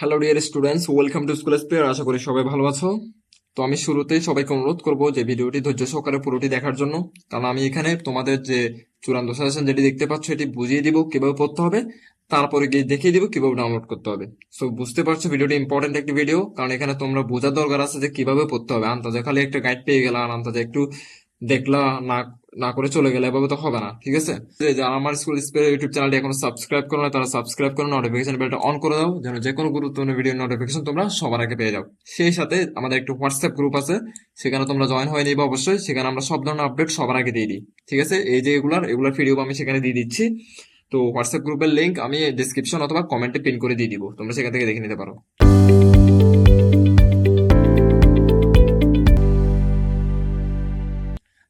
Hello dear students welcome to school spare আশা করি সবাই ভালো আছো। তো আমি শুরুতেই সবাইকে অনুরোধ করব যে ভিডিওটি ধৈর্য সহকারে পুরোটি দেখার জন্য। কারণ আমি এখানে তোমাদের যে চূড়ান্ত সাজেশন যেটি দেখতে পাচ্ছ, এটি বুঝিয়ে দিব কীভাবে পড়তে হবে, তারপরে গিয়ে দেখিয়ে দিব কীভাবে ডাউনলোড করতে হবে। সো বুঝতে পারছ ভিডিওটি ইম্পর্টেন্ট একটি ভিডিও কারণ এখানে তোমরা বোঝার দরকার আছে যে কীভাবে পড়তে হবে। আন্তাজে খালি একটা গাইড পেয়ে গেলা, আর একটু দেখলা, না না করে চলে গেলে এভাবে তো হবে না, ঠিক আছে? আমার স্কুল ইউটিউব চ্যানেলটি এখনও সাবস্ক্রাইব করো না তারা সাবস্ক্রাইব করে নোটিফিকেশন বেলটা অন করে দাও, যেন যে কোনো গুরুত্বপূর্ণ ভিডিও নোটিফিকেশন তোমরা সবার আগে পেয়ে যাও। সেই সাথে আমাদের একটি হোয়াটসঅ্যাপ গ্রুপ আছে, সেখানে তোমরা জয়েন হয়ে নিবে অবশ্যই, সেখানে আমরা সব ধরনের আপডেট সবার আগে দিয়ে দিই, ঠিক আছে? এই যে এগুলার এগুলার ভিডিও আমি সেখানে দিয়ে দিচ্ছি। তো হোয়াটসঅ্যাপ গ্রুপের লিঙ্ক আমি ডিসক্রিপশন অথবা কমেন্টে পিন করে দিয়ে দিব, তোমরা সেখান থেকে দেখে নিতে পারো।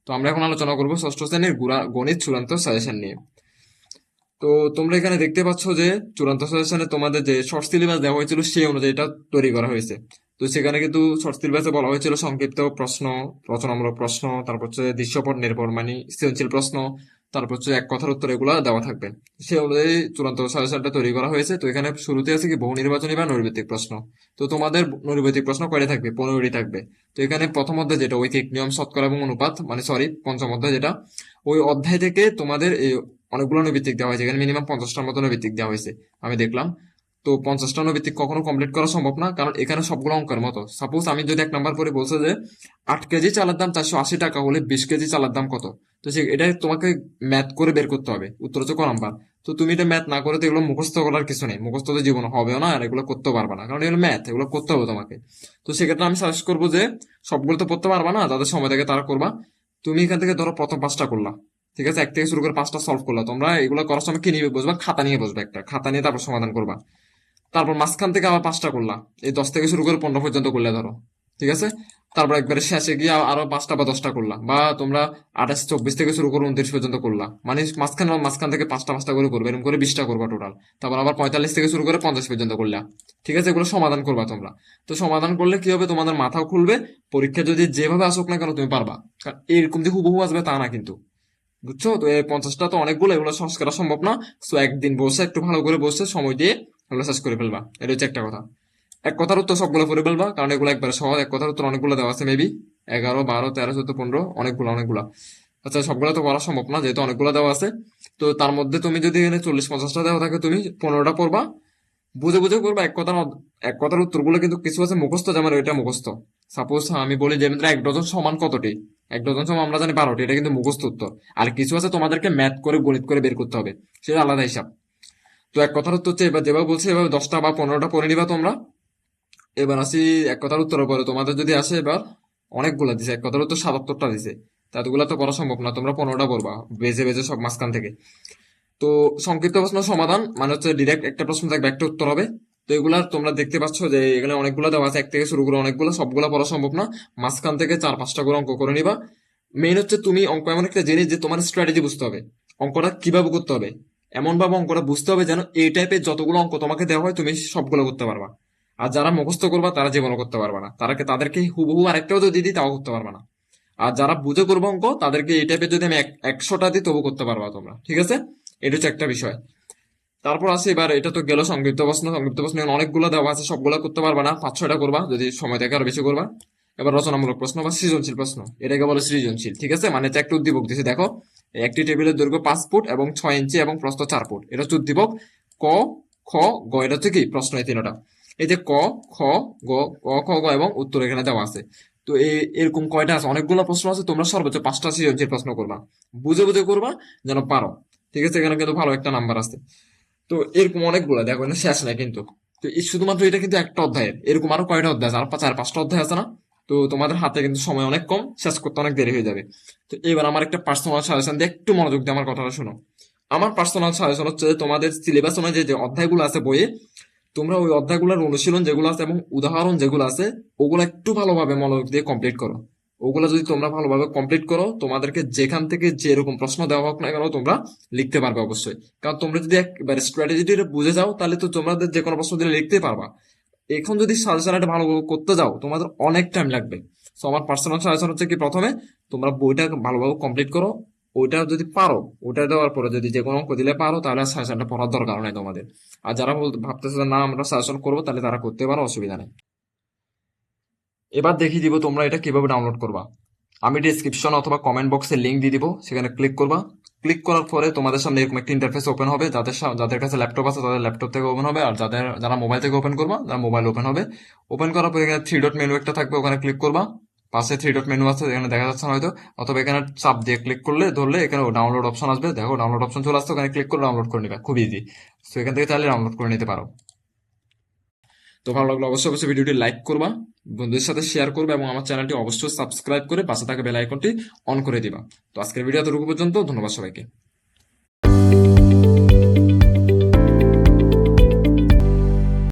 তো আমরা এখন আলোচনা করব ষষ্ঠ শ্রেণির গণিত চূড়ান্ত সাজেশন নিয়ে। তো তোমরা এখানে দেখতে পাচ্ছ যে চূড়ান্ত সাজেশনে তোমাদের যে শর্ট সিলেবাস দেওয়া হয়েছিল সেই অনুযায়ী এটা তৈরি করা হয়েছে। তো সেখানে কিন্তু শর্ট সিলেবাসে বলা হয়েছিল সংক্ষিপ্ত প্রশ্ন, রচনামূলক প্রশ্ন, তারপর হচ্ছে দৃশ্যপট নির্ভর মানে সৃজনশীল প্রশ্ন তারপর হচ্ছে এক কথার উত্তর এগুলো দেওয়া থাকবে। সে অনুযায়ী চূড়ান্ত সাজেশনটা তৈরি করা হয়েছে। তো এখানে শুরুতে আছে কি, বহু নির্বাচনী বা নৈর্বিত্তিক প্রশ্ন। তো তোমাদের নৈর্বিত্তিক প্রশ্ন কয়টা থাকবে? পনেরোটি থাকবে। তো এখানে প্রথম অধ্যায় যেটা ঐকিক নিয়ম, শতকরা এবং অনুপাত মানে সরি পঞ্চম অধ্যায় যেটা, ওই অধ্যায় থেকে তোমাদের এই অনেকগুলো নৈবিত্তিক দেওয়া হয়েছে। এখানে মিনিমাম পঞ্চাশটার মতো নৈবিত্তিক দেওয়া হয়েছে। আমি দেখলাম। তো পঞ্চাশটা নৈবিত্তিক কখনো কমপ্লিট করা সম্ভব না, কারণ এখানে সবগুলো অঙ্কের মতো। সাপোজ আমি যদি এক নাম্বার করে বলছে যে, আট কেজি চালের দাম চারশো আশি টাকা হলে বিশ কেজি চালের দাম কত? তো সে এটা তোমাকে ম্যাথ করে বের করতে হবে, উত্তর হচ্ছে ক নাম্বার তো তুমি এটা ম্যাথ না করে তো এগুলো মুখস্থ করার কিছু নেই, মুখস্থ তো জীবন হবেও না আর এগুলো করতে পারবে না, কারণ এগুলো ম্যাথ এগুলো করতে হবে তোমাকে। তো সেক্ষেত্রে আমি সাজেস্ট করব যে, সবগুলো তো পড়তে পারবা না যাদের সময় থেকে তারা করবা। তুমি এখান থেকে ধরো প্রথম পাঁচটা করলা, ঠিক আছে? এক থেকে শুরু করে পাঁচটা সলভ করলা। তোমরা এগুলো করার সময় কি নিয়ে বসবা খাতা নিয়ে বসবে একটা, খাতা নিয়ে তারপর সমাধান করবা। তারপর মাঝখান থেকে আবার পাঁচটা করলা। এই দশ থেকে শুরু করে পনেরো পর্যন্ত করলে ধরো, ঠিক আছে? তারপর একবারে শেষে গিয়ে আরও পাঁচটা বা দশটা করলা, বা তোমরা আঠাশ, চব্বিশ থেকে শুরু করে উনত্রিশ পর্যন্ত করলা। মানে মাঝখান মাঝখান থেকে পাঁচটা পাঁচটা করে করবে, এরকম করে বিশটা করবা টোটাল তারপর আবার পঁয়তাল্লিশ থেকে শুরু করে পঞ্চাশ পর্যন্ত করলা, ঠিক আছে? এগুলো সমাধান করবা তোমরা। তো সমাধান করলে কি হবে? তোমাদের মাথাও খুলবে। পরীক্ষা যদি যেভাবে আসুক না কেন, তুমি পারবা। কারণ এরকম যে হুবহু আসবে তা না কিন্তু। বুঝছ? তো এই পঞ্চাশটা তো অনেকগুলো, এগুলো সহজ করা সম্ভব না। সো একদিন বসে, একটু ভালো করে বসে সময় দিয়ে এগুলো শেষ করে ফেলবা। এটা হচ্ছে একটা কথা। এক কথার উত্তর সবগুলো করে ফেলবা, কারণ এগুলো একবারে সহজ। এক কথার উত্তর অনেকগুলো দেওয়া আছে মেবি এগারো, বারো, তেরো, চোদ্দ, পনেরো, অনেকগুলো অনেকগুলো। আচ্ছা সবগুলো তো করা সম্ভব না, যেহেতু অনেকগুলো দেওয়া আছে। তো তার মধ্যে তুমি যদি এখানে চল্লিশ, পঞ্চাশটা দেওয়া থাকে, তুমি পনেরোটা পড়বা। বুঝে বুঝে করবা, এক কথার এক কথার উত্তরগুলো কিন্তু কিছু আছে মুখস্থ যেমন এটা মুখস্থ। সাপোজ আমি বলি যে এক ডজন সমান কতটি? এক ডজন সমান, আমরা জানি বারোটি, এটা কিন্তু মুখস্থ উত্তর। আর কিছু আছে তোমাদেরকে ম্যাথ করে, গণিত করে বের করতে হবে। সেটা আলাদা হিসাব। তো এক কথার উত্তর হচ্ছে, এবার যেভাবে বলছি, এভাবে দশটা বা পনেরোটা পড়ে নিবা তোমরা। এবার আসি এক কথার উত্তর পরে তোমাদের যদি আসে এবার, অনেকগুলো দিছে। এক কথার উত্তর সাতাত্তরটা দিছে। এতগুলো তো করা সম্ভব না, তোমরা পনেরোটা পড়বা, বেজে বেজে সব মাঝখান থেকে। তো সংক্ষিপ্ত প্রশ্ন সমাধান মানে হচ্ছে ডিরেক্ট একটা প্রশ্ন থাকবে, একটা উত্তর হবে। তো এগুলা তোমরা দেখতে পাচ্ছ যে এখানে অনেকগুলো দেওয়া আছে, এক থেকে শুরু করে অনেকগুলো, সবগুলো পড়া সম্ভব না। মাঝখান থেকে চার, পাঁচটা করে অঙ্ক করে নিবা। মেইন হচ্ছে তুমি অঙ্ক এমন একটা জিনিস যে তোমার স্ট্র্যাটেজি বুঝতে হবে। অঙ্কটা কীভাবে করতে হবে? এমন ভাবে অঙ্কটা বুঝতে হবে যেন এই টাইপের যতগুলো অঙ্ক তোমাকে দেওয়া হয় তুমি সবগুলো করতে পারবা। আর যারা মুখস্থ করবা, তারা জীবনও করতে পারবা না। তাদেরকে তাদেরকে হুবহু আরেকটাও যদি দিই, তাও করতে পারবা না। আর যারা বুঝে করব অঙ্ক, তাদেরকে এই টাইপের যদি আমি একশোটা দিই, তবু করতে পারবা তোমরা। ঠিক আছে? এটা হচ্ছে একটা বিষয়। তারপর আছে এবার, এটা তো গেল সংক্ষিপ্ত প্রশ্ন। সংক্ষিপ্ত প্রশ্ন অনেকগুলো দেওয়া আছে, সবগুলো করতে পারবা না। পাঁচ ছয়টা করবা, যদি সময় থাকে আরও বেশি করবা। এবার রচনামূলক প্রশ্ন বা সৃজনশীল প্রশ্ন। এটাকে বলে সৃজনশীল। ঠিক আছে? মানে একটা উদ্দীপক দিছে, দেখো। একটি টেবিলের দৈর্ঘ্য পাঁচ ফুট এবং ছয় ইঞ্চি এবং প্রস্থ চার ফুট। এটা হচ্ছে উদ্দীপক ক, খ, গ, এটা হচ্ছে কি? প্রশ্ন এই তিনটা। এই যে ক, খ, গ, ক, খ, গ এবং উত্তর এখানে দেওয়া আছে। তো এরকম কয়টা আছে? অনেকগুলো প্রশ্ন আছে। তোমরা সর্বোচ্চ পাঁচটা সৃজনশীল প্রশ্ন করবা। বুঝে বুঝে করবা, যেন পারো। ঠিক আছে? এখানে কিন্তু ভালো একটা নাম্বার আছে। তো এরকম অনেকগুলো, দেখো শেষ নাই কিন্তু। তো শুধুমাত্র এটা কিন্তু একটা অধ্যায়ের। এরকম আরও কয়টা অধ্যায় আছে? আর চার, পাঁচটা অধ্যায় আছে না? তো তোমাদের হাতে কিন্তু সময় অনেক কম, শেষ করতে অনেক দেরি হয়ে যাবে। তো এবার আমার একটা পার্সোনাল সাজেশন দিয়ে একটু মনোযোগ দিয়ে আমার কথাটা শোনো। আমার পার্সোনাল সাজেশন হচ্ছে তোমাদের সিলেবাস অনুযায়ী যে অধ্যায়গুলো আছে বইয়ে, তোমরা ওই অধ্যায়গুলোর অনুশীলন যেগুলো আছে এবং উদাহরণ যেগুলো আছে, ওগুলো একটু ভালোভাবে মনোযোগ দিয়ে কমপ্লিট করো। ওগুলো যদি তোমরা ভালোভাবে কমপ্লিট করো, তোমাদেরকে যেখান থেকে যেরকম প্রশ্ন দেওয়া হোক না কেন, তোমরা লিখতে পারবে অবশ্যই। কারণ তোমরা যদি একবারে স্ট্র্যাটেজিটি বুঝে যাও, তাহলে তো তোমাদের যে কোনো প্রশ্ন দিলে লিখতে পারবা। এখন যদি সাজেশন ভালো করতে যাও, তোমাদের অনেক টাইম লাগবে। সো আমার পার্সোনাল সাজেশন হচ্ছে কি, প্রথমে তোমরা বইটা ভালোভাবে কমপ্লিট করো। ওইটা যদি পারো, ওইটা দেওয়ার পরে যদি যে কোনো অঙ্ক দিলে পারো, তাহলে সাজেশনটা পড়ার দরকার নেই তোমাদের। আর যারা ভাবতেছে না, আমরা সাজেশন করব, তাহলে তারা করতে পারো, অসুবিধা নেই। এবার দেখিয়ে দিব তোমরা এটা কীভাবে ডাউনলোড করবা। আমি ডিসক্রিপশন অথবা কমেন্ট বক্সে লিঙ্ক দিয়ে দিব, সেখানে ক্লিক করবা। ক্লিক করার পরে তোমাদের সামনে এরকম একটা ইন্টারফেস ওপেন হবে। যাদের যাদের কাছে ল্যাপটপ আছে, তাদের ল্যাপটপ থেকে ওপেন হবে। আর যাদের, যারা মোবাইল থেকে ওপেন করবা, তারা মোবাইল ওপেন হবে। ওপেন করার পরে এখানে থ্রি ডট মেনু একটা থাকবে, ওখানে ক্লিক করবা। পাশে থ্রি ডট মেনু আছে, এখানে দেখা যাচ্ছে না হয়তো। অথবা এখানে চাপ দিয়ে ক্লিক করলে, ধরলে এখানে ডাউনলোড অপশন আসবে। দেখো ডাউনলোড অপশন চলে আসছে, ওখানে ক্লিক করে ডাউনলোড করে নিবে। খুব ইজি সো এখান থেকে চাইলে ডাউনলোড করে নিতে পারো। তো ভালো লাগল অবশ্যই অবশ্যই ভিডিওটি লাইক করবা, বন্ধুদের সাথে শেয়ার করবে এবং আমার চ্যানেলটি অবশ্যই সাবস্ক্রাইব করে পাশে থাকা বেল আইকনটি অন করে দিবা। তো আজকের ভিডিও এতটুকু পর্যন্ত, ধন্যবাদ সবাইকে।